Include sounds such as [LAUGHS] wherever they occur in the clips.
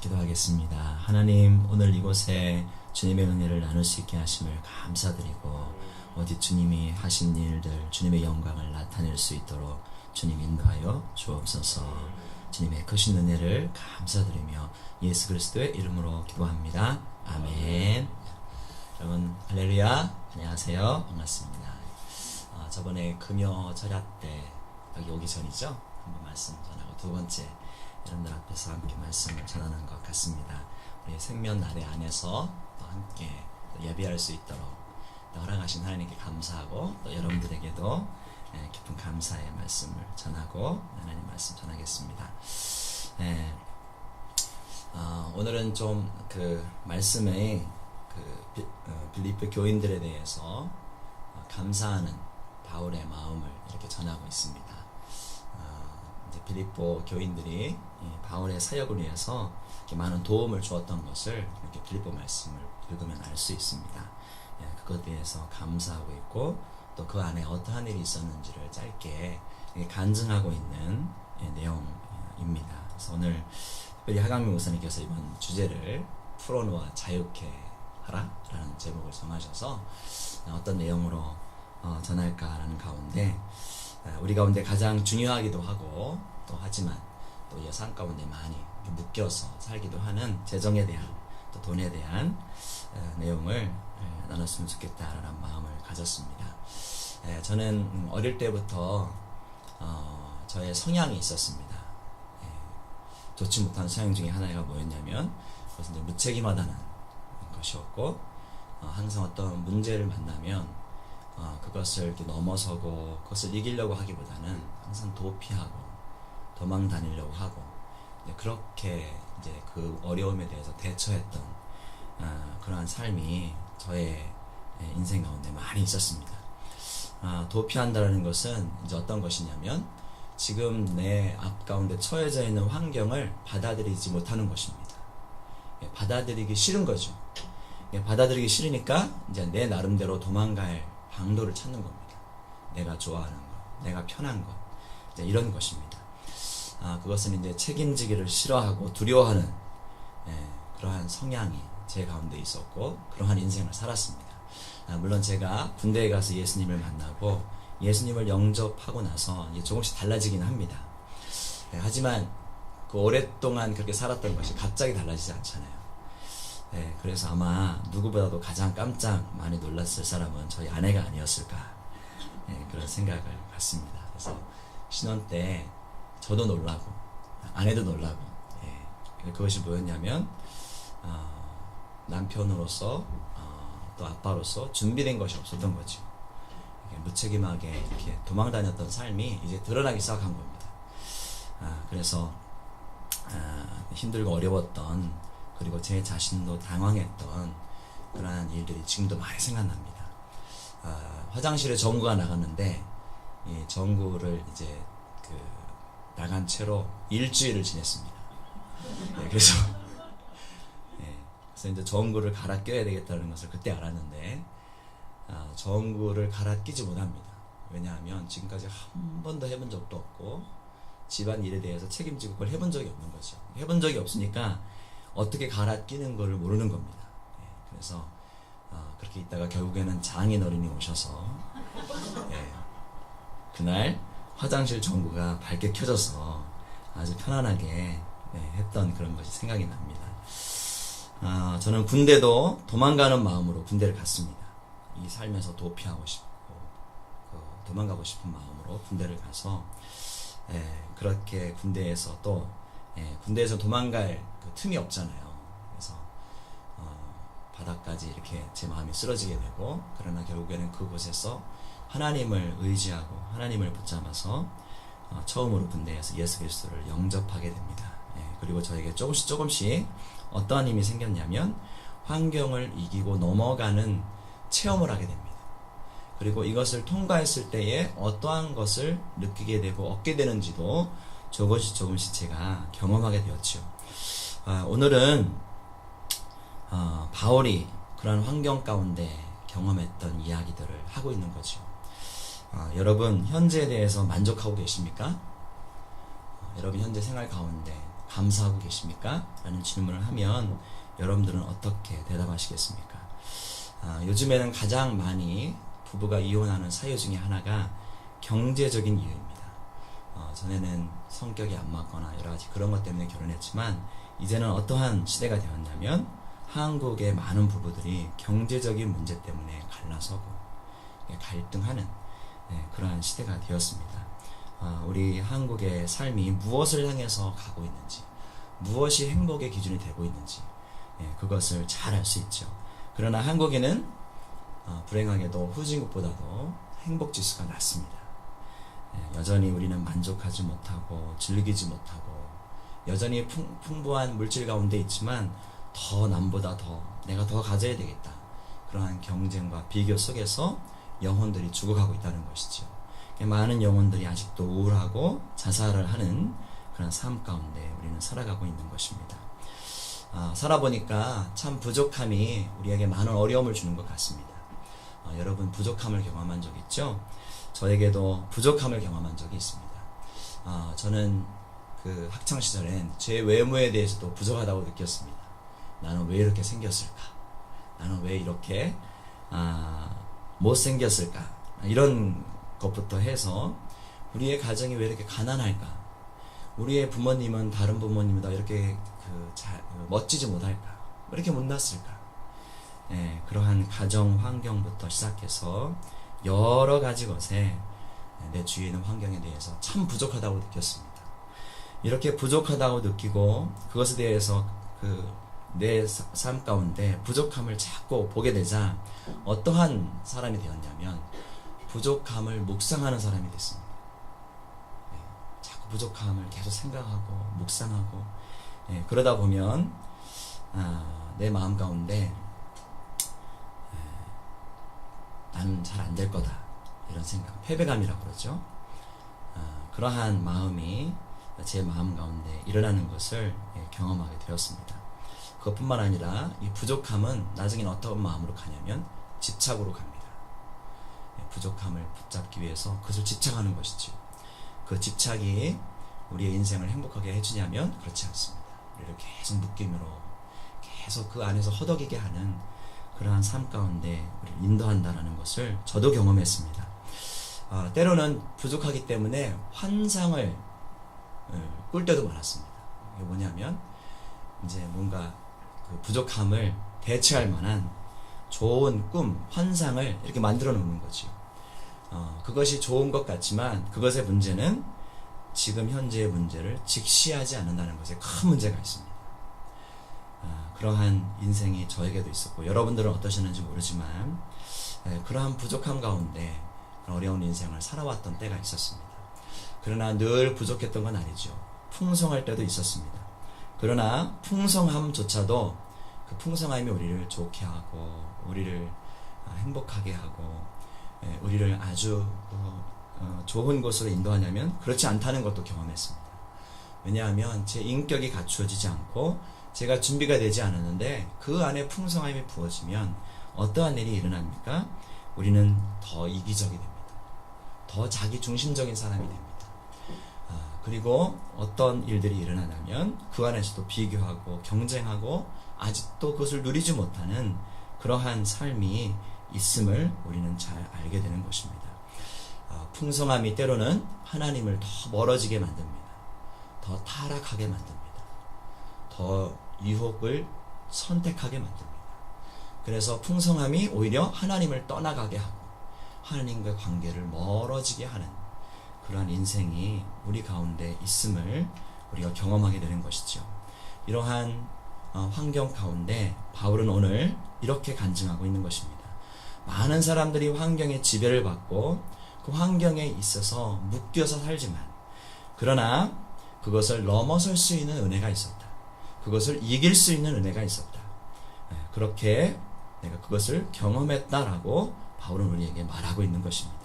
기도하겠습니다. 하나님, 오늘 이곳에 주님의 은혜를 나눌 수 있게 하심을 감사드리고, 어디 주님이 하신 일들, 주님의 영광을 나타낼 수 있도록 주님 인도하여 주옵소서. 주님의 크신 은혜를 감사드리며 예수 그리스도의 이름으로 기도합니다. 아멘. 여러분, 할렐루야. 안녕하세요. 반갑습니다. 어, 저번에 금요 절약 때 여기 오기 전이죠. 한번 말씀 전하고 두 번째 여러분들 앞에서 함께 말씀을 전하는 것 같습니다. 우리 생명 나래 안에서 또 함께 또 예배할 수 있도록 또 허락하신 하나님께 감사하고 또 여러분들에게도 예, 깊은 감사의 말씀을 전하고 하나님 말씀 전하겠습니다. 예, 어, 오늘은 좀 그 말씀의 그 비- 어, 빌립보 교인들에 대해서 어, 감사하는 바울의 마음을 이렇게 전하고 있습니다. 빌립보 교인들이 이 바울의 사역을 위해서 많은 도움을 주었던 것을 이렇게 빌립보 말씀을 읽으면 알 수 있습니다. 예, 그것에 대해서 감사하고 있고 또 그 안에 어떠한 일이 있었는지를 짧게 간증하고 있는 예, 내용입니다. 그래서 오늘 특별히 하강민 목사님께서 이번 주제를 풀어놓아 자유케 하라라는 제목을 정하셔서 어떤 내용으로 어, 전할까라는 가운데 어, 우리 가운데 가장 중요하기도 하고 또 하지만 또이삶 가운데 많이 묶여서 살기도 하는 재정에 대한 또 돈에 대한 어, 내용을 에, 나눴으면 좋겠다라는 마음을 가졌습니다. 에, 저는 음, 어릴 때부터 어, 저의 성향이 있었습니다. 예, 좋지 못한 성향 중에 하나가 뭐였냐면 그것은 무책임하다는 것이었고 어, 항상 어떤 문제를 만나면 어, 그것을 넘어서고 그것을 이기려고 하기보다는 항상 도피하고 도망 다니려고 하고 그렇게 이제 그 어려움에 대해서 대처했던 어, 그러한 삶이 저의 예, 인생 가운데 많이 있었습니다. 아, 도피한다는 것은 이제 어떤 것이냐면 지금 내 앞 가운데 처해져 있는 환경을 받아들이지 못하는 것입니다. 예, 받아들이기 싫은 거죠. 예, 받아들이기 싫으니까 이제 내 나름대로 도망갈 방도를 찾는 겁니다. 내가 좋아하는 것, 내가 편한 것, 이런 것입니다. 아, 그것은 이제 책임지기를 싫어하고 두려워하는 예, 그러한 성향이 제 가운데 있었고 그러한 인생을 살았습니다. 아, 물론 제가 군대에 가서 예수님을 만나고 예수님을 영접하고 나서 조금씩 달라지긴 합니다. 예, 하지만 그 오랫동안 그렇게 살았던 것이 갑자기 달라지지 않잖아요. 예, 그래서 아마 누구보다도 가장 깜짝 많이 놀랐을 사람은 저희 아내가 아니었을까 예, 그런 생각을 갖습니다. 그래서 신혼 때 저도 놀라고 아내도 놀라고 예, 그것이 뭐였냐면 어, 남편으로서 어, 또 아빠로서 준비된 것이 없었던 거죠. 무책임하게 이렇게 도망 다녔던 삶이 이제 드러나기 시작한 겁니다. 아, 그래서 아, 힘들고 어려웠던 그리고 제 자신도 당황했던 그러한 일들이 지금도 많이 생각납니다. 아, 화장실에 정구가 나갔는데 이 정구를 이제 그 나간 채로 일주일을 지냈습니다. 예, 그래서 예, 그래서 이제 정구를 갈아 껴야 되겠다는 것을 그때 알았는데 아, 정구를 갈아 끼지 못합니다. 왜냐하면 지금까지 한 번도 해본 적도 없고 집안 일에 대해서 책임지고 그걸 해본 적이 없는 거죠. 해본 적이 없으니까 어떻게 갈아 끼는 걸 모르는 겁니다. 예, 그래서 어, 그렇게 있다가 결국에는 장인 어른이 오셔서 예, 그날 화장실 전구가 밝게 켜져서 아주 편안하게 네, 했던 그런 것이 생각이 납니다. 아, 저는 군대도 도망가는 마음으로 군대를 갔습니다. 이 삶에서 도피하고 싶고 그 도망가고 싶은 마음으로 군대를 가서 예, 그렇게 군대에서 또 예, 군대에서 도망갈 그 틈이 없잖아요. 그래서 어, 바닥까지 이렇게 제 마음이 쓰러지게 되고 그러나 결국에는 그곳에서 하나님을 의지하고 하나님을 붙잡아서 어, 처음으로 군대에서 예수 그리스도를 영접하게 됩니다. 예, 그리고 저에게 조금씩 조금씩 어떠한 힘이 생겼냐면 환경을 이기고 넘어가는 체험을 하게 됩니다. 그리고 이것을 통과했을 때에 어떠한 것을 느끼게 되고 얻게 되는지도 조금씩 조금씩 제가 경험하게 되었죠. 아, 오늘은 어, 바울이 그런 환경 가운데 경험했던 이야기들을 하고 있는 거죠. 아, 여러분 현재에 대해서 만족하고 계십니까? 어, 여러분 현재 생활 가운데 감사하고 계십니까? 라는 질문을 하면 여러분들은 어떻게 대답하시겠습니까? 아, 요즘에는 가장 많이 부부가 이혼하는 사유 중에 하나가 경제적인 이유입니다. 어, 전에는 성격이 안 맞거나 여러 가지 그런 것 때문에 결혼했지만 이제는 어떠한 시대가 되었냐면 한국의 많은 부부들이 경제적인 문제 때문에 갈라서고 예, 갈등하는 예, 그러한 시대가 되었습니다. 아, 우리 한국의 삶이 무엇을 향해서 가고 있는지, 무엇이 행복의 기준이 되고 있는지, 예, 그것을 잘 알 수 있죠. 그러나 한국에는 어, 불행하게도 후진국보다도 행복 지수가 낮습니다. 예, 여전히 우리는 만족하지 못하고 즐기지 못하고 여전히 풍, 풍부한 물질 가운데 있지만 더 남보다 더 내가 더 가져야 되겠다. 그러한 경쟁과 비교 속에서 영혼들이 죽어가고 있다는 것이죠. 많은 영혼들이 아직도 우울하고 자살을 하는 그런 삶 가운데 우리는 살아가고 있는 것입니다. 아, 살아보니까 참 부족함이 우리에게 많은 어려움을 주는 것 같습니다. 아, 여러분 부족함을 경험한 적 있죠? 저에게도 부족함을 경험한 적이 있습니다. 아, 저는 그 학창 시절엔 제 외모에 대해서도 부족하다고 느꼈습니다. 나는 왜 이렇게 생겼을까? 나는 왜 이렇게 아, 못생겼을까? 이런 것부터 해서 우리의 가정이 왜 이렇게 가난할까? 우리의 부모님은 다른 부모님보다 이렇게 그 자, 그 멋지지 못할까? 왜 이렇게 못났을까? 예, 그러한 가정 환경부터 시작해서 여러 가지 것에 내 주위에 있는 환경에 대해서 참 부족하다고 느꼈습니다. 이렇게 부족하다고 느끼고 그것에 대해서 그 내 삶 가운데 부족함을 자꾸 보게 되자 어떠한 사람이 되었냐면 부족함을 묵상하는 사람이 됐습니다. 네, 자꾸 부족함을 계속 생각하고 묵상하고 네, 그러다 보면 아, 내 마음 가운데 에, 나는 잘 안 될 거다 이런 생각 패배감이라고 그러죠. 아, 그러한 마음이 제 마음 가운데 일어나는 것을 예, 경험하게 되었습니다. 그것뿐만 아니라 이 부족함은 나중에는 어떤 마음으로 가냐면 집착으로 갑니다. 예, 부족함을 붙잡기 위해서 그것을 집착하는 것이죠. 그 집착이 우리의 인생을 행복하게 해주냐면 그렇지 않습니다. 우리를 계속 묶임으로 계속 그 안에서 허덕이게 하는 그러한 삶 가운데 우리를 인도한다라는 것을 저도 경험했습니다. 아, 때로는 부족하기 때문에 환상을 어, 꿀 때도 많았습니다. 이게 뭐냐면 이제 뭔가 그 부족함을 대체할 만한 좋은 꿈, 환상을 이렇게 만들어 놓는 거죠. 어, 그것이 좋은 것 같지만 그것의 문제는 지금 현재의 문제를 직시하지 않는다는 것에 큰 문제가 있습니다. 아, 그러한 인생이 저에게도 있었고 여러분들은 어떠셨는지 모르지만 에, 그러한 부족함 가운데 어려운 인생을 살아왔던 때가 있었습니다. 그러나 늘 부족했던 건 아니죠. 풍성할 때도 있었습니다. 그러나 풍성함조차도 그 풍성함이 우리를 좋게 하고 우리를 아, 행복하게 하고 예, 우리를 아주 어, 어, 좋은 곳으로 인도하냐면 그렇지 않다는 것도 경험했습니다. 왜냐하면 제 인격이 갖추어지지 않고 제가 준비가 되지 않았는데 그 안에 풍성함이 부어지면 어떠한 일이 일어납니까? 우리는 더 이기적이 됩니다. 더 자기 중심적인 사람이 됩니다. 아, 그리고 어떤 일들이 일어나냐면 그 안에서도 비교하고 경쟁하고 아직도 그것을 누리지 못하는 그러한 삶이 있음을 우리는 잘 알게 되는 것입니다. 아, 풍성함이 때로는 하나님을 더 멀어지게 만듭니다. 더 타락하게 만듭니다. 더 유혹을 선택하게 만듭니다. 그래서 풍성함이 오히려 하나님을 떠나가게 하고 하나님과 관계를 멀어지게 하는 그러한 인생이 우리 가운데 있음을 우리가 경험하게 되는 것이죠. 이러한 어, 환경 가운데 바울은 오늘 이렇게 간증하고 있는 것입니다. 많은 사람들이 환경에 지배를 받고 그 환경에 있어서 묶여서 살지만 그러나 그것을 넘어설 수 있는 은혜가 있었다. 그것을 이길 수 있는 은혜가 있었다. 예, 그렇게 내가 그것을 경험했다라고 바울은 우리에게 말하고 있는 것입니다.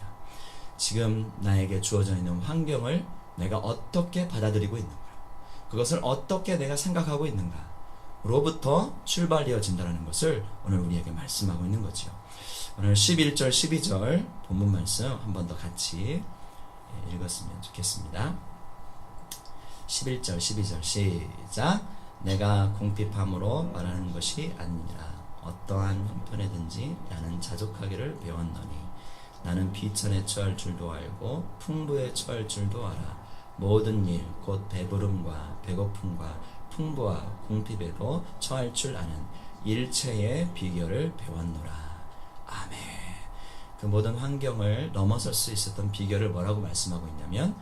지금 나에게 주어져 있는 환경을 내가 어떻게 받아들이고 있는가? 그것을 어떻게 내가 생각하고 있는가? 로부터 출발되어진다는 것을 오늘 우리에게 말씀하고 있는 거죠. 오늘 11절, 12절 본문 말씀 한 번 더 같이 예, 읽었으면 좋겠습니다. 11절 12절 시작 내가 궁핍함으로 말하는 것이 아니라 어떠한 형편에든지 나는 자족하기를 배웠노니 나는 비천에 처할 줄도 알고 풍부에 처할 줄도 알아 모든 일 곧 배부름과 배고픔과 풍부와 궁핍에도 처할 줄 아는 일체의 비결을 배웠노라 아멘 그 모든 환경을 넘어설 수 있었던 비결을 뭐라고 말씀하고 있냐면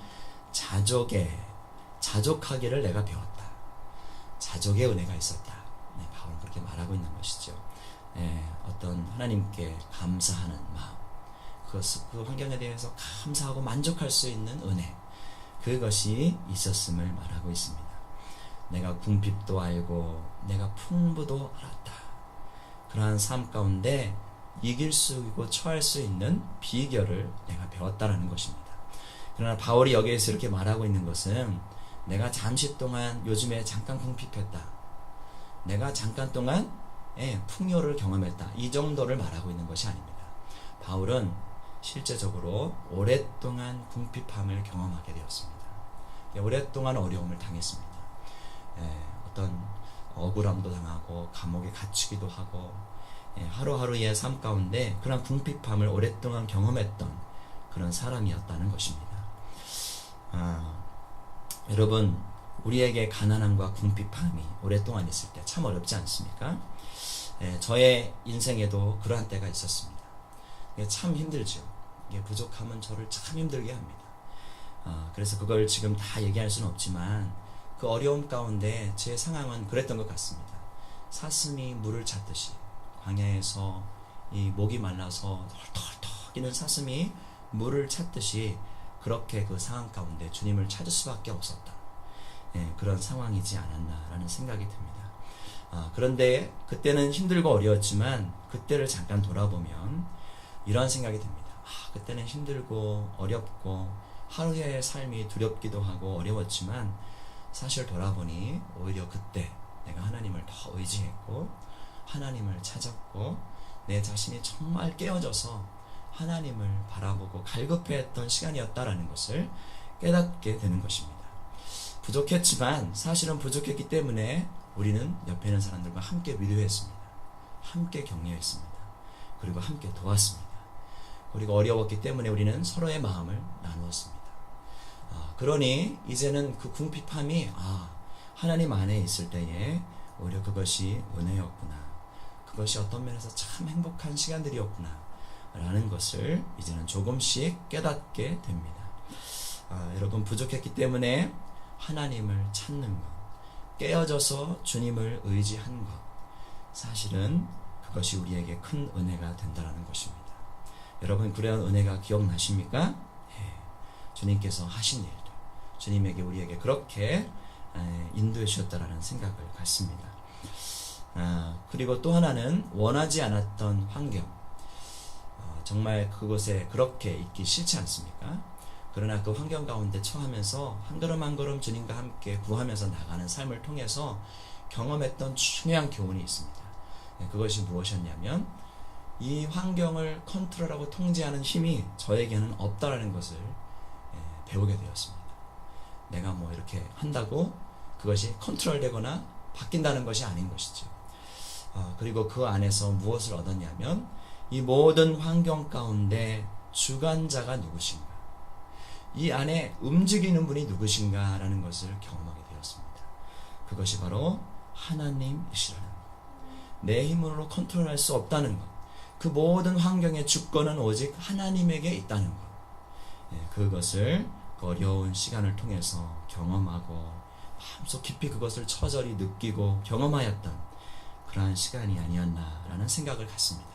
자족에 자족하기를 내가 배웠다. 자족의 은혜가 있었다. 네, 바울은 그렇게 말하고 있는 것이죠. 네, 어떤 하나님께 감사하는 마음, 그것 그 환경에 대해서 감사하고 만족할 수 있는 은혜, 그것이 있었음을 말하고 있습니다. 내가 궁핍도 알고 내가 풍부도 알았다. 그러한 삶 가운데 이길 수 있고 처할 수 있는 비결을 내가 배웠다라는 것입니다. 그러나 바울이 여기에서 이렇게 말하고 있는 것은 내가 잠시 동안 요즘에 잠깐 궁핍했다. 내가 잠깐 동안 예, 풍요를 경험했다. 이 정도를 말하고 있는 것이 아닙니다. 바울은 실제적으로 오랫동안 궁핍함을 경험하게 되었습니다. 예, 오랫동안 어려움을 당했습니다. 예, 어떤 억울함도 당하고 감옥에 갇히기도 하고 예, 하루하루의 삶 가운데 그런 궁핍함을 오랫동안 경험했던 그런 사람이었다는 것입니다. 아, 여러분 우리에게 가난함과 궁핍함이 오랫동안 있을 때 참 어렵지 않습니까? 예, 저의 인생에도 그러한 때가 있었습니다. 이게 참 힘들죠. 이게 부족함은 저를 참 힘들게 합니다. 아, 그래서 그걸 지금 다 얘기할 수는 없지만 그 어려움 가운데 제 상황은 그랬던 것 같습니다. 사슴이 물을 찾듯이 광야에서 이 목이 말라서 털털털 뛰는 사슴이 물을 찾듯이 그렇게 그 상황 가운데 주님을 찾을 수밖에 없었다. 예, 그런 상황이지 않았나라는 생각이 듭니다. 아, 그런데 그때는 힘들고 어려웠지만 그때를 잠깐 돌아보면 이런 생각이 듭니다. 아, 그때는 힘들고 어렵고 하루의 삶이 두렵기도 하고 어려웠지만 사실 돌아보니 오히려 그때 내가 하나님을 더 의지했고 하나님을 찾았고 내 자신이 정말 깨어져서 하나님을 바라보고 갈급해했던 시간이었다라는 것을 깨닫게 되는 것입니다. 부족했지만 사실은 부족했기 때문에 우리는 옆에 있는 사람들과 함께 위로했습니다. 함께 격려했습니다. 그리고 함께 도왔습니다. 우리가 어려웠기 때문에 우리는 서로의 마음을 나누었습니다. 아, 그러니 이제는 그 궁핍함이 아, 하나님 안에 있을 때에 오히려 그것이 은혜였구나. 그것이 어떤 면에서 참 행복한 시간들이었구나. 라는 것을 이제는 조금씩 깨닫게 됩니다. 아, 여러분 부족했기 때문에 하나님을 찾는 것, 깨어져서 주님을 의지한 것, 사실은 그것이 우리에게 큰 은혜가 된다는 것입니다. 여러분 그런 은혜가 기억나십니까? 네. 주님께서 하신 일들, 주님에게 우리에게 그렇게 인도해 주셨다라는 생각을 갖습니다. 아, 그리고 또 하나는 원하지 않았던 환경, 정말 그곳에 그렇게 있기 싫지 않습니까? 그러나 그 환경 가운데 처하면서 한 걸음 한 걸음 주님과 함께 구하면서 나가는 삶을 통해서 경험했던 중요한 교훈이 있습니다. 네, 그것이 무엇이었냐면 이 환경을 컨트롤하고 통제하는 힘이 저에게는 없다라는 것을 예, 배우게 되었습니다. 내가 뭐 이렇게 한다고 그것이 컨트롤되거나 바뀐다는 것이 아닌 것이죠. 어, 그리고 그 안에서 무엇을 얻었냐면 이 모든 환경 가운데 주관자가 누구신가? 이 안에 움직이는 분이 누구신가라는 것을 경험하게 되었습니다. 그것이 바로 하나님이시라는 것. 내 힘으로 컨트롤할 수 없다는 것. 그 모든 환경의 주권은 오직 하나님에게 있다는 것. 예, 그것을 그 어려운 시간을 통해서 경험하고 마음속 깊이 그것을 처절히 느끼고 경험하였던 그러한 시간이 아니었나라는 생각을 갖습니다.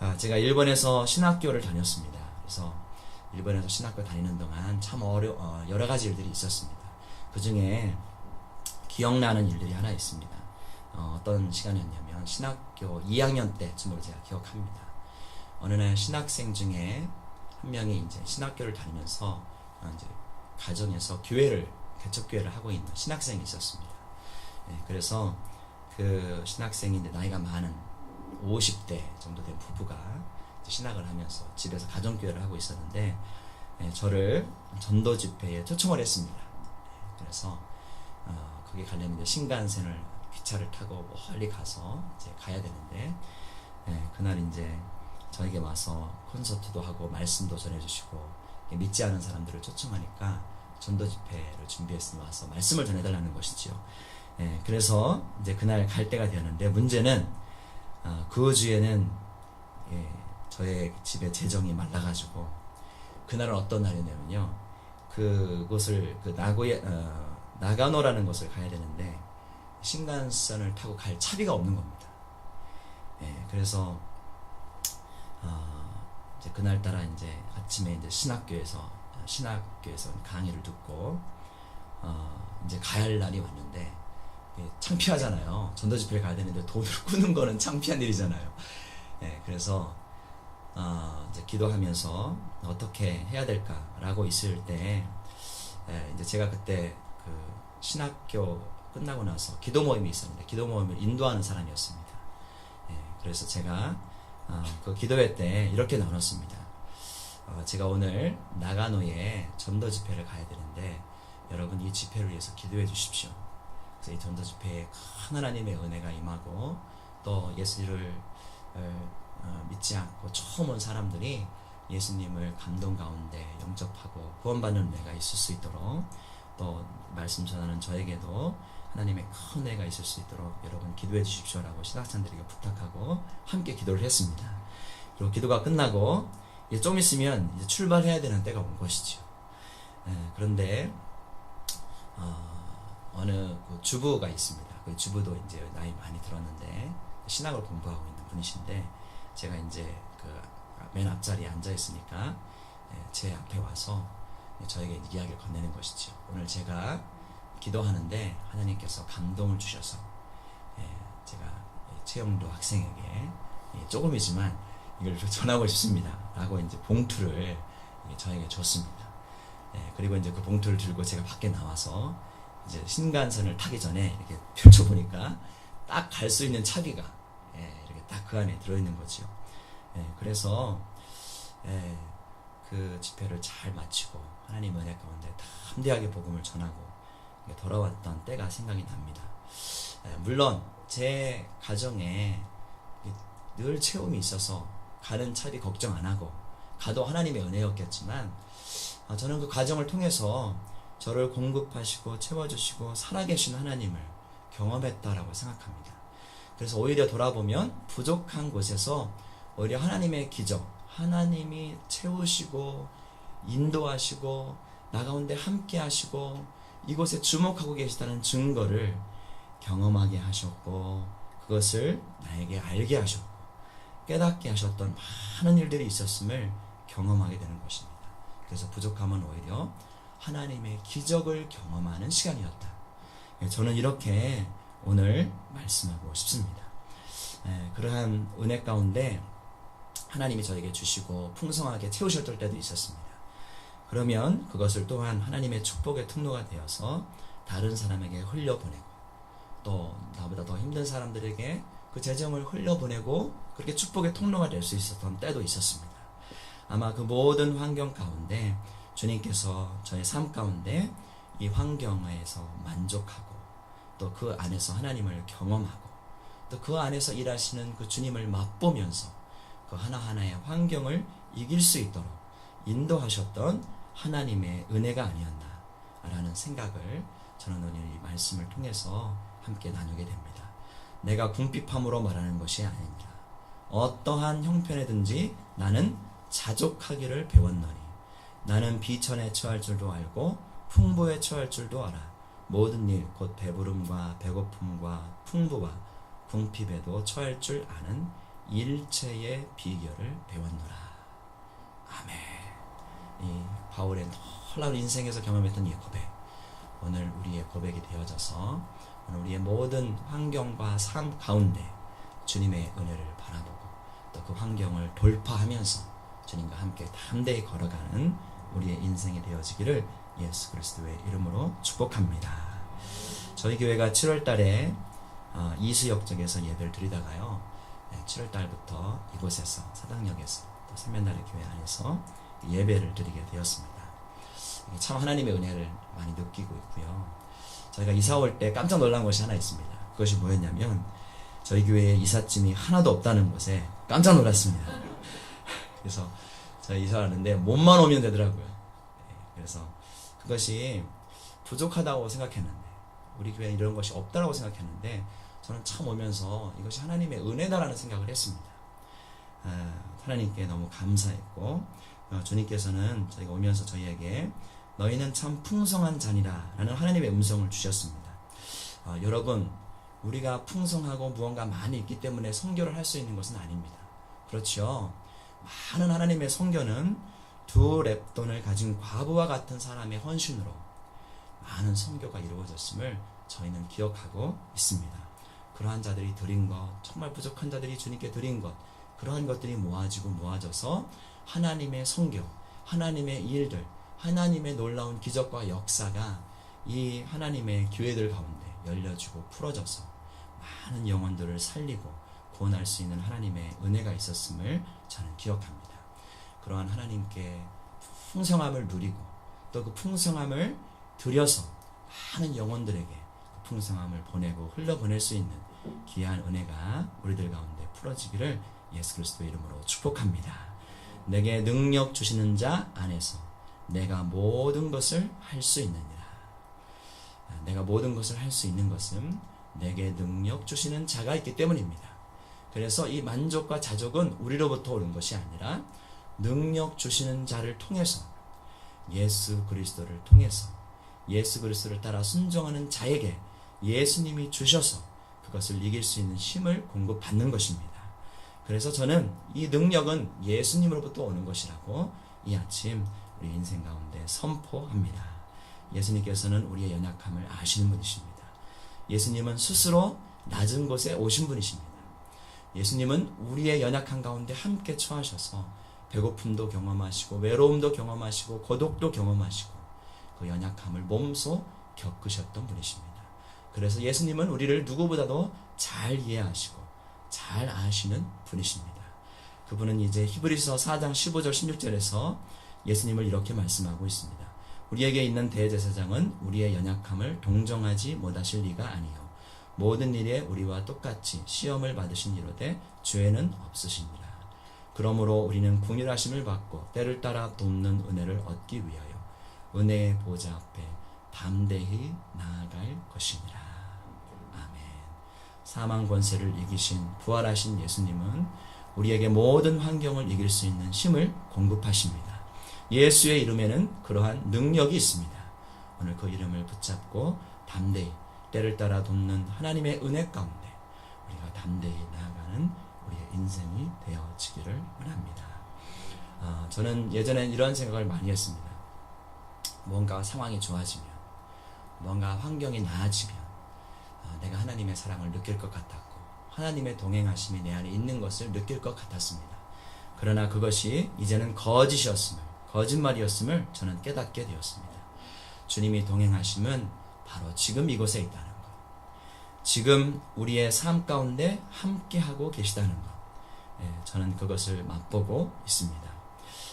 아, 제가 일본에서 신학교를 다녔습니다. 그래서 일본에서 신학교 다니는 동안 참 어려, 어, 여러 가지 일들이 있었습니다. 그 중에 기억나는 일들이 하나 있습니다. 어, 떤 시간이었냐면 신학교 2학년 때쯤으로 제가 기억합니다. 어느 날 신학생 중에 한 명이 이제 신학교를 다니면서 어, 이제 가정에서 교회를 개척 교회를 하고 있는 신학생이 있었습니다. 네, 그래서 그 신학생이 나이가 많은 50대 정도 된 부부가 신학을 하면서 집에서 가정교회를 하고 있었는데 예, 저를 전도 집회에 초청을 했습니다. 예, 그래서 어, 거기 가려면 이제 신간센을 기차를 타고 멀리 가서 이제 가야 되는데 예, 그날 이제 저에게 와서 콘서트도 하고 말씀도 전해주시고 예, 믿지 않은 사람들을 초청하니까 전도 집회를 준비해서 와서 말씀을 전해달라는 것이지요. 예, 그래서 이제 그날 갈 때가 되었는데 문제는 어, 그 주에는 예, 저의 집에 재정이 말라가지고 그날은 어떤 날이냐면요. 그곳을 그 나고야 어, 나가노라는 곳을 가야 되는데 신간선을 타고 갈 차비가 없는 겁니다. 예, 그래서 어, 이제 그날 따라 이제 아침에 이제 신학교에서 신학교에서 강의를 듣고 어, 이제 가야 할 날이 왔는데 예, 창피하잖아요. 전도 집회를 가야 되는데 돈을 [LAUGHS] 꾸는 거는 창피한 일이잖아요. 예, 그래서 어, 이제 기도하면서 어떻게 해야 될까라고 있을 때 예, 이제 제가 그때 그 신학교 끝나고 나서 기도 모임이 있었는데 기도 모임을 인도하는 사람이었습니다. 예, 그래서 제가 어, 그 기도회 때 이렇게 나눴습니다. 어, 제가 오늘 나가노에 전도 집회를 가야 되는데 여러분 이 집회를 위해서 기도해 주십시오. 그래서 이 전도 집회에 큰 하나님의 은혜가 임하고 또 예수를 어, 믿지 않고 처음 온 사람들이 예수님을 감동 가운데 영접하고 구원받는 은혜가 있을 수 있도록 또 말씀 전하는 저에게도 하나님의 큰 은혜가 있을 수 있도록 여러분 기도해 주십시오라고 신학생들에게 부탁하고 함께 기도를 했습니다. 그리고 기도가 끝나고 이제 좀 있으면 이제 출발해야 되는 때가 온 것이죠. 예, 그런데 어, 느 그 주부가 있습니다. 그 주부도 이제 나이 많이 들었는데 신학을 공부하고 있는 분이신데 제가 이제 그 맨 앞자리에 앉아 있으니까 예, 제 앞에 와서 저에게 이야기를 건네는 것이죠. 오늘 제가 기도하는데 하나님께서 감동을 주셔서 예, 제가 최영도 학생에게 예, 조금이지만 이걸 [LAUGHS] 전하고 싶습니다. 라고 이제 봉투를 저에게 줬습니다. 그리고 이제 그 봉투를 들고 제가 밖에 나와서 이제 신간선을 타기 전에 이렇게 펼쳐보니까 딱 갈 수 있는 차비가 이렇게 딱 그 안에 들어있는 거죠. 예, 그래서 예, 그 집회를 잘 마치고 하나님 은혜 가운데 담대하게 복음을 전하고 돌아왔던 때가 생각이 납니다. 예, 물론 제 가정에 늘 체험이 있어서 가는 차비 걱정 안 하고 가도 하나님의 은혜였겠지만 아, 저는 그 과정을 통해서 저를 공급하시고 채워주시고 살아계신 하나님을 경험했다라고 생각합니다. 그래서 오히려 돌아보면 부족한 곳에서 오히려 하나님의 기적, 하나님이 채우시고 인도하시고 나 가운데 함께 하시고 이곳에 주목하고 계시다는 증거를 경험하게 하셨고 그것을 나에게 알게 하셨고 깨닫게 하셨던 많은 일들이 있었음을 경험하게 되는 것입니다. 그래서 부족함은 오히려 하나님의 기적을 경험하는 시간이었다. 예, 저는 이렇게 오늘 말씀하고 싶습니다. 예, 그러한 은혜 가운데 하나님이 저에게 주시고 풍성하게 채우셨을 때도 있었습니다. 그러면 그것을 또한 하나님의 축복의 통로가 되어서 다른 사람에게 흘려보내고 또 나보다 더 힘든 사람들에게 그 재정을 흘려보내고 그렇게 축복의 통로가 될 수 있었던 때도 있었습니다. 아마 그 모든 환경 가운데 주님께서 저의 삶 가운데 이 환경에서 만족하고 또 그 안에서 하나님을 경험하고 또 그 안에서 일하시는 그 주님을 맛보면서 그 하나하나의 환경을 이길 수 있도록 인도하셨던 하나님의 은혜가 아니었나 라는 생각을 저는 오늘 이 말씀을 통해서 함께 나누게 됩니다. 내가 궁핍함으로 말하는 것이 아닙니다. 어떠한 형편에든지 나는 자족하기를 배웠노니 나는 비천에 처할 줄도 알고 풍부에 처할 줄도 알아 모든 일 곧 배부름과 배고픔과 풍부와 궁핍에도 처할 줄 아는 일체의 비결을 배웠노라. 아멘. 이 바울의 놀라운 인생에서 경험했던 이 고백. 오늘 우리의 고백이 되어져서 오늘 우리의 모든 환경과 삶 가운데 주님의 은혜를 바라보고 또 그 환경을 돌파하면서 주님과 함께 담대히 걸어가는 우리의 인생이 되어지기를 예수 그리스도의 이름으로 축복합니다. 저희 교회가 7월 달에 어, 이수역 쪽에서 예배를 드리다가요. 7월 달부터 이곳에서 사당역에서 또 세면나래 교회 안에서 예배를 드리게 되었습니다. 참 하나님의 은혜를 많이 느끼고 있고요. 저희가 이사 올 때 깜짝 놀란 것이 하나 있습니다. 그것이 뭐였냐면 저희 교회에 이삿짐이 하나도 없다는 것에 깜짝 놀랐습니다. [LAUGHS] 그래서 저희 이사 왔는데 몸만 오면 되더라고요. 네, 그래서 그것이 부족하다고 생각했는데 우리 교회에 이런 것이 없다라고 생각했는데 저는 참 오면서 이것이 하나님의 은혜다라는 생각을 했습니다. 아, 하나님께 너무 감사했고 어, 주님께서는 저희가 오면서 저희에게 너희는 참 풍성한 잔이라 라는 하나님의 음성을 주셨습니다. 어, 여러분 우리가 풍성하고 무언가 많이 있기 때문에 성교를 할 수 있는 것은 아닙니다. 그렇죠? 많은 하나님의 성교는 두 랩돈을 가진 과부와 같은 사람의 헌신으로 많은 성교가 이루어졌음을 저희는 기억하고 있습니다. 그러한 자들이 드린 것, 정말 부족한 자들이 주님께 드린 것, 그러한 것들이 모아지고 모아져서 하나님의 성교, 하나님의 일들, 하나님의 놀라운 기적과 역사가 이 하나님의 교회들 가운데 열려지고 풀어져서 많은 영혼들을 살리고 구원할 수 있는 하나님의 은혜가 있었음을 저는 기억합니다. 그러한 하나님께 풍성함을 누리고 또 그 풍성함을 들여서 많은 영혼들에게 그 풍성함을 보내고 흘러보낼 수 있는 귀한 은혜가 우리들 가운데 풀어지기를 예수 그리스도의 이름으로 축복합니다. 내게 능력 주시는 자 안에서 내가 모든 것을 할 수 있느니라. 내가 모든 것을 할 수 있는 것은 내게 능력 주시는 자가 있기 때문입니다. 그래서 이 만족과 자족은 우리로부터 오는 것이 아니라 능력 주시는 자를 통해서 예수 그리스도를 통해서 예수 그리스도를 따라 순종하는 자에게 예수님이 주셔서 그것을 이길 수 있는 힘을 공급받는 것입니다. 그래서 저는 이 능력은 예수님으로부터 오는 것이라고 이 아침 우리 인생 가운데 선포합니다. 예수님께서는 우리의 연약함을 아시는 분이십니다. 예수님은 스스로 낮은 곳에 오신 분이십니다. 예수님은 우리의 연약한 가운데 함께 처하셔서 배고픔도 경험하시고 외로움도 경험하시고 고독도 경험하시고 그 연약함을 몸소 겪으셨던 분이십니다. 그래서 예수님은 우리를 누구보다도 잘 이해하시고 잘 아시는 분이십니다. 그분은 이제 히브리서 4장 15절 16절에서 예수님을 이렇게 말씀하고 있습니다. 우리에게 있는 대제사장은 우리의 연약함을 동정하지 못하실 리가 아니요 모든 일에 우리와 똑같이 시험을 받으신 이로되 죄는 없으십니다. 그러므로 우리는 궁일하심을 받고 때를 따라 돕는 은혜를 얻기 위하여 은혜의 보좌 앞에 담대히 나아갈 것이니라. 사망 권세를 이기신 부활하신 예수님은 우리에게 모든 환경을 이길 수 있는 힘을 공급하십니다. 예수의 이름에는 그러한 능력이 있습니다. 오늘 그 이름을 붙잡고 담대히 때를 따라 돕는 하나님의 은혜 가운데 우리가 담대히 나아가는 우리의 인생이 되어지기를 원합니다. 아, 저는 예전엔 이런 생각을 많이 했습니다. 뭔가 상황이 좋아지면, 뭔가 환경이 나아지면, 아, 내가 하나님의 사랑을 느낄 것 같았고, 하나님의 동행하심이 내 안에 있는 것을 느낄 것 같았습니다. 그러나 그것이 이제는 거짓이었음을, 거짓말이었음을 저는 깨닫게 되었습니다. 주님이 동행하심은 바로 지금 이곳에 있다는 것. 지금 우리의 삶 가운데 함께하고 계시다는 것. 예, 저는 그것을 맛보고 있습니다.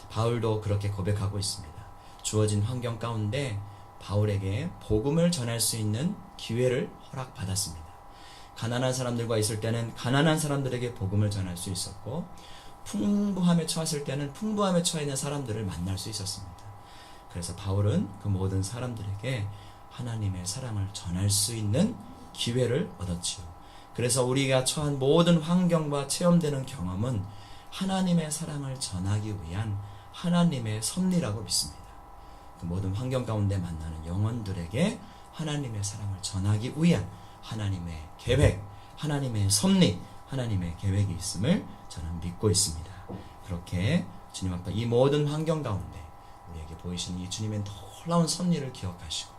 바울도 그렇게 고백하고 있습니다. 주어진 환경 가운데 바울에게 복음을 전할 수 있는 기회를 허락받았습니다. 가난한 사람들과 있을 때는 가난한 사람들에게 복음을 전할 수 있었고 풍부함에 처했을 때는 풍부함에 처해 있는 사람들을 만날 수 있었습니다. 그래서 바울은 그 모든 사람들에게 하나님의 사랑을 전할 수 있는 기회를 얻었지요. 그래서 우리가 처한 모든 환경과 체험되는 경험은 하나님의 사랑을 전하기 위한 하나님의 섭리라고 믿습니다. 그 모든 환경 가운데 만나는 영혼들에게 하나님의 사랑을 전하기 위한 하나님의 계획, 하나님의 섭리, 하나님의 계획이 있음을 저는 믿고 있습니다. 그렇게 주님 앞에 이 모든 환경 가운데 우리에게 보이시는 이 주님의 놀라운 섭리를 기억하시고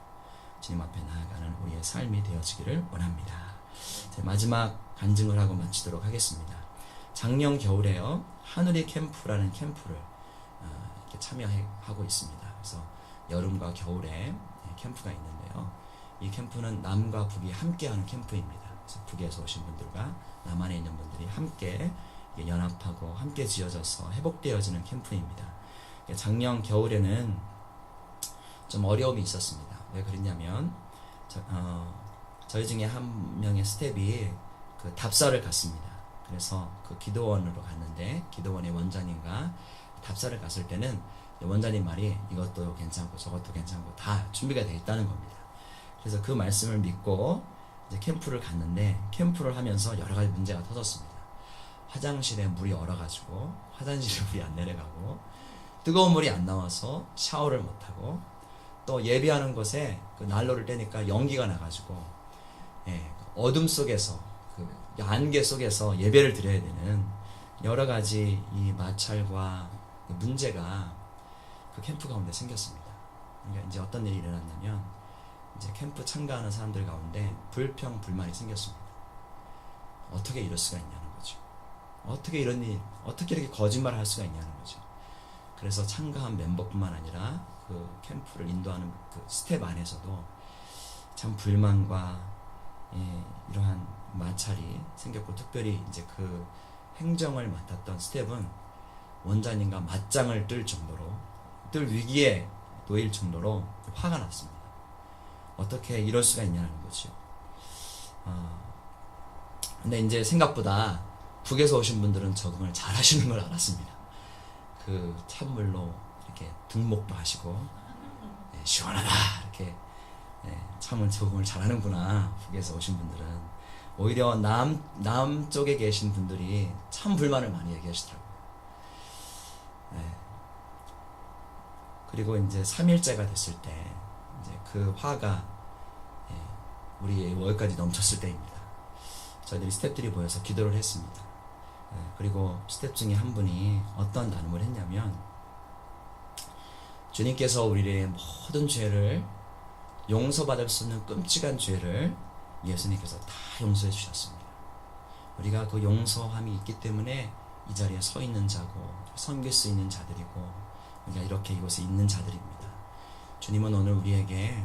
주님 앞에 나아가는 우리의 삶이 되어지기를 원합니다. 마지막 간증을 하고 마치도록 하겠습니다. 작년 겨울에요 하늘의 캠프라는 캠프를 어, 참여하고 있습니다. 그래서 여름과 겨울에 캠프가 있는데요. 이 캠프는 남과 북이 함께하는 캠프입니다. 그래서 북에서 오신 분들과 남한에 있는 분들이 함께 연합하고 함께 지어져서 회복되어지는 캠프입니다. 작년 겨울에는 좀 어려움이 있었습니다. 왜 그랬냐면 어, 저희 중에 한 명의 스텝이 그 답사를 갔습니다. 그래서 그 기도원으로 갔는데 기도원의 원장님과 답사를 갔을 때는 원장님 말이 이것도 괜찮고 저것도 괜찮고 다 준비가 되어 있다는 겁니다. 그래서 그 말씀을 믿고 이제 캠프를 갔는데 캠프를 하면서 여러 가지 문제가 터졌습니다. 화장실에 물이 얼어가지고 화장실에 물이 안 내려가고 뜨거운 물이 안 나와서 샤워를 못하고 또 예배하는 곳에 그 난로를 떼니까 연기가 나가지고 예, 어둠 속에서 그 안개 속에서 예배를 드려야 되는 여러 가지 이 마찰과 그 문제가 그 캠프 가운데 생겼습니다. 그러니까 이제 어떤 일이 일어났냐면 이제 캠프 참가하는 사람들 가운데 불평 불만이 생겼습니다. 어떻게 이럴 수가 있냐는 거죠. 어떻게 이런 일, 어떻게 이렇게 거짓말을 할 수가 있냐는 거죠. 그래서 참가한 멤버뿐만 아니라 그 캠프를 인도하는 그 스텝 안에서도 참 불만과 예, 이러한 마찰이 생겼고 특별히 이제 그 행정을 맡았던 스텝은 원장님과 맞짱을 뜰 정도로 뜰 위기에 놓일 정도로 화가 났습니다. 어떻게 이럴 수가 있냐는 거죠. 아, 근데 이제 생각보다 북에서 오신 분들은 적응을 잘 하시는 걸 알았습니다. 그 찬물로 이렇게 등목도 하시고 예, 시원하다 이렇게 예, 참을 적응을 잘하는구나 북에서 오신 분들은 오히려 남 남쪽에 계신 분들이 참 불만을 많이 얘기하시더라고요. 예. 그리고 이제 3일째가 됐을 때 이제 그 화가 예, 우리의 월까지 넘쳤을 때입니다. 저희들이 스탭들이 모여서 기도를 했습니다. 예, 그리고 스텝 중에 한 분이 어떤 나눔을 했냐면 주님께서 우리의 모든 죄를 용서받을 수 있는 끔찍한 죄를 예수님께서 다 용서해 주셨습니다. 우리가 그 용서함이 있기 때문에 이 자리에 서 있는 자고 섬길 수 있는 자들이고 우리가 이렇게 이곳에 있는 자들입니다. 주님은 오늘 우리에게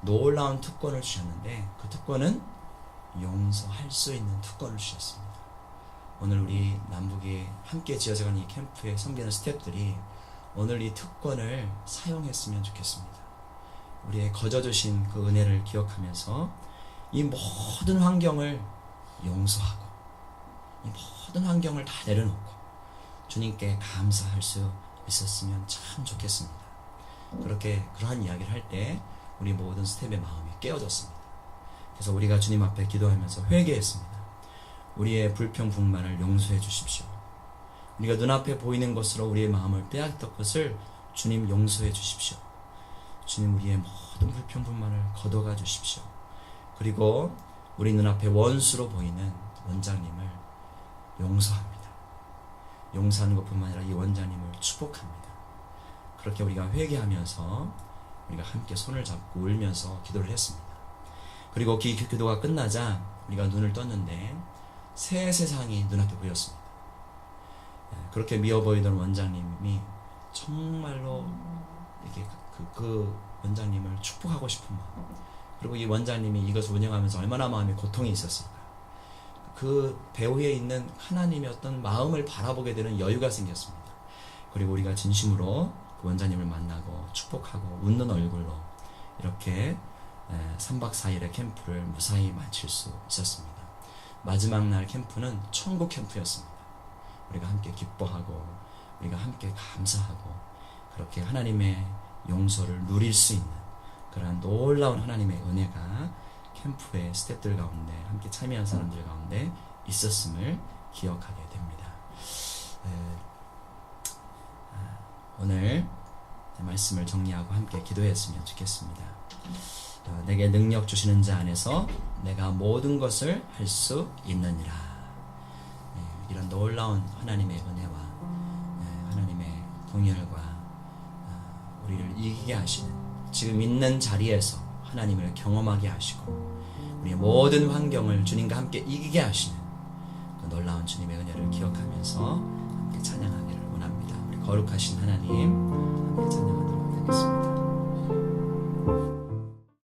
놀라운 특권을 주셨는데 그 특권은 용서할 수 있는 특권을 주셨습니다. 오늘 우리 남북이 함께 지어져가는 이 캠프에 섬기는 스태프들이 오늘 이 특권을 사용했으면 좋겠습니다. 우리의 거저 주신 그 은혜를 기억하면서 이 모든 환경을 용서하고 이 모든 환경을 다 내려놓고 주님께 감사할 수 있었으면 참 좋겠습니다. 그렇게 그러한 이야기를 할 때 우리 모든 스텝의 마음이 깨어졌습니다. 그래서 우리가 주님 앞에 기도하면서 회개했습니다. 우리의 불평 불만을 용서해 주십시오. 우리가 눈앞에 보이는 것으로 우리의 마음을 빼앗던 것을 주님 용서해 주십시오. 주님 우리의 모든 불평 불만을 걷어가 주십시오. 그리고 우리 눈앞에 원수로 보이는 원장님을 용서합니다. 용서하는 것뿐만 아니라 이 원장님을 축복합니다. 그렇게 우리가 회개하면서 우리가 함께 손을 잡고 울면서 기도를 했습니다. 그리고 기, 기도가 끝나자 우리가 눈을 떴는데 새 세상이 눈앞에 보였습니다. 예, 그렇게 미워 보이던 원장님이 정말로 이렇게 그, 그 원장님을 축복하고 싶은 마음 그리고 이 원장님이 이것을 운영하면서 얼마나 마음에 고통이 있었을까 그 배후에 있는 하나님의 어떤 마음을 바라보게 되는 여유가 생겼습니다. 그리고 우리가 진심으로 그 원장님을 만나고 축복하고 웃는 얼굴로 이렇게 3박 4일의 캠프를 무사히 마칠 수 있었습니다. 마지막 날 캠프는 천국 캠프였습니다. 우리가 함께 기뻐하고 우리가 함께 감사하고 그렇게 하나님의 용서를 누릴 수 있는 그러한 놀라운 하나님의 은혜가 캠프의 스태프들 가운데 함께 참여한 사람들 가운데 있었음을 기억하게 됩니다. 오늘 말씀을 정리하고 함께 기도했으면 좋겠습니다. 어, 내게 능력 주시는 자 안에서 내가 모든 것을 할 수 있느니라. 예, 이런 놀라운 하나님의 은혜와 예, 하나님의 동열과 어, 우리를 이기게 하시는 지금 있는 자리에서 하나님을 경험하게 하시고 우리의 모든 환경을 주님과 함께 이기게 하시는 그 놀라운 주님의 은혜를 기억하면서 함께 찬양하기를 원합니다. 거룩하신 하나님 함께 찬양하도록 하겠습니다.